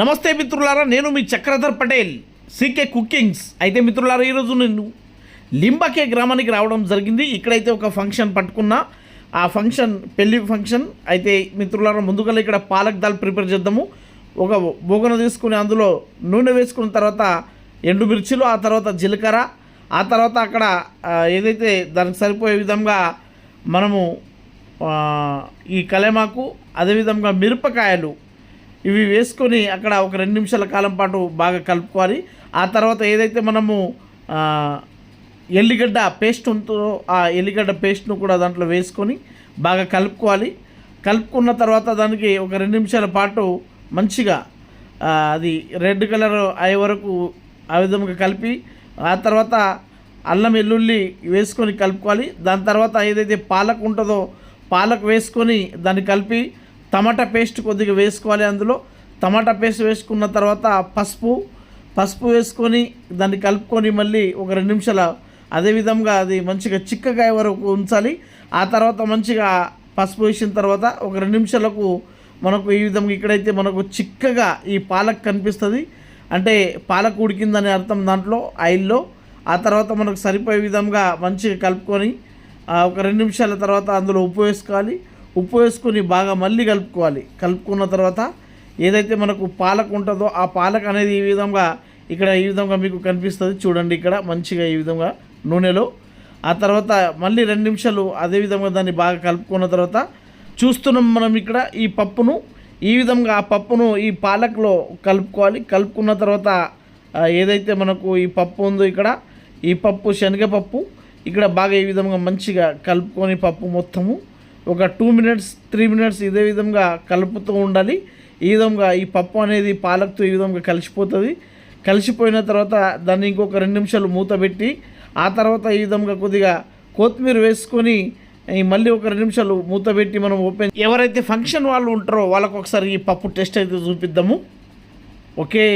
నమస్తే మిత్రులారా నేను మీ చక్రధర్ పటేల్ సీకే కుకింగ్స్. అయితే మిత్రులారా ఈరోజు నేను లింబకే గ్రామానికి రావడం జరిగింది. ఇక్కడైతే ఒక ఫంక్షన్ పట్టుకున్నా. ఆ ఫంక్షన్ పెళ్ళి ఫంక్షన్. అయితే మిత్రులారా ముందుగా ఇక్కడ పాలక్ దాల్ ప్రిపేర్ చేద్దాము. ఒక బోగన తీసుకుని అందులో నూనె వేసుకున్న తర్వాత ఎండుమిర్చిలు ఆ తర్వాత జీలకర్ర. ఆ తర్వాత అక్కడ ఏదైతే దానికి సరిపోయే విధంగా మనము ఈ కలేమాకు అదేవిధంగా మిరపకాయలు ఇవి వేసుకొని అక్కడ ఒక రెండు నిమిషాల కాలం పాటు బాగా కలుపుకోవాలి. ఆ తర్వాత ఏదైతే మనము ఎల్లిగడ్డ పేస్ట్ ఉంటుందో ఆ ఎల్లిగడ్డ పేస్ట్ను కూడా దాంట్లో వేసుకొని బాగా కలుపుకోవాలి. కలుపుకున్న తర్వాత దానికి ఒక రెండు నిమిషాల పాటు మంచిగా అది రెడ్ కలర్ అయ్యే వరకు ఆ విధంగా కలిపి ఆ తర్వాత అల్లం వెల్లుల్లి వేసుకొని కలుపుకోవాలి. దాని తర్వాత ఏదైతే పాలక్ ఉంటుందో పాలక్ వేసుకొని దాన్ని కలిపి టమాటా పేస్ట్ కొద్దిగా వేసుకోవాలి అందులో. టమాటా పేస్ట్ వేసుకున్న తర్వాత పసుపు పసుపు వేసుకొని దాన్ని కలుపుకొని మళ్ళీ ఒక రెండు నిమిషాల అదేవిధంగా అది మంచిగా చిక్కగా వరకు ఉంచాలి. ఆ తర్వాత మంచిగా పసుపు వేసిన తర్వాత ఒక రెండు నిమిషాలకు మనకు ఈ విధంగా ఇక్కడైతే మనకు చిక్కగా ఈ పాలక్ కనిపిస్తుంది. అంటే పాలక్ ఉడికిందని అర్థం దాంట్లో ఆయిల్లో. ఆ తర్వాత మనకు సరిపోయే విధంగా మంచిగా కలుపుకొని ఒక రెండు నిమిషాల తర్వాత అందులో ఉప్పు వేసుకోవాలి. ఉప్పు వేసుకొని బాగా మళ్ళీ కలుపుకోవాలి. కలుపుకున్న తర్వాత ఏదైతే మనకు పాలక్ ఉంటుందో ఆ పాలక అనేది ఈ విధంగా ఇక్కడ ఈ విధంగా మీకు కనిపిస్తుంది. చూడండి ఇక్కడ మంచిగా ఈ విధంగా నూనెలో. ఆ తర్వాత మళ్ళీ రెండు నిమిషాలు అదే విధంగా దాన్ని బాగా కలుపుకున్న తర్వాత చూస్తున్నాం మనం ఇక్కడ ఈ పప్పును. ఈ విధంగా ఆ పప్పును ఈ పాలకలో కలుపుకోవాలి. కలుపుకున్న తర్వాత ఏదైతే మనకు ఈ పప్పు ఉందో ఇక్కడ ఈ పప్పు శనగపప్పు. ఇక్కడ బాగా ఈ విధంగా మంచిగా కలుపుకొని పప్పు మొత్తము. ఒక టూ మినిట్స్ త్రీ మినిట్స్ ఇదే విధంగా కలుపుతూ ఉండాలి. ఈ విధంగా ఈ పప్పు అనేది పాలక్తో ఈ విధంగా కలిసిపోతుంది. కలిసిపోయిన తర్వాత దాన్ని ఇంకొక రెండు నిమిషాలు మూత పెట్టి ఆ తర్వాత ఈ విధంగా కొద్దిగా కొత్తిమీర వేసుకొని మళ్ళీ ఒక రెండు నిమిషాలు మూత పెట్టి మనం ఓపెన్ ఎవరైతే ఫంక్షన్ వాళ్ళు ఉంటారో వాళ్ళకు ఒకసారి ఈ పప్పు టెస్ట్ అయితే చూపిద్దాము. ఓకే.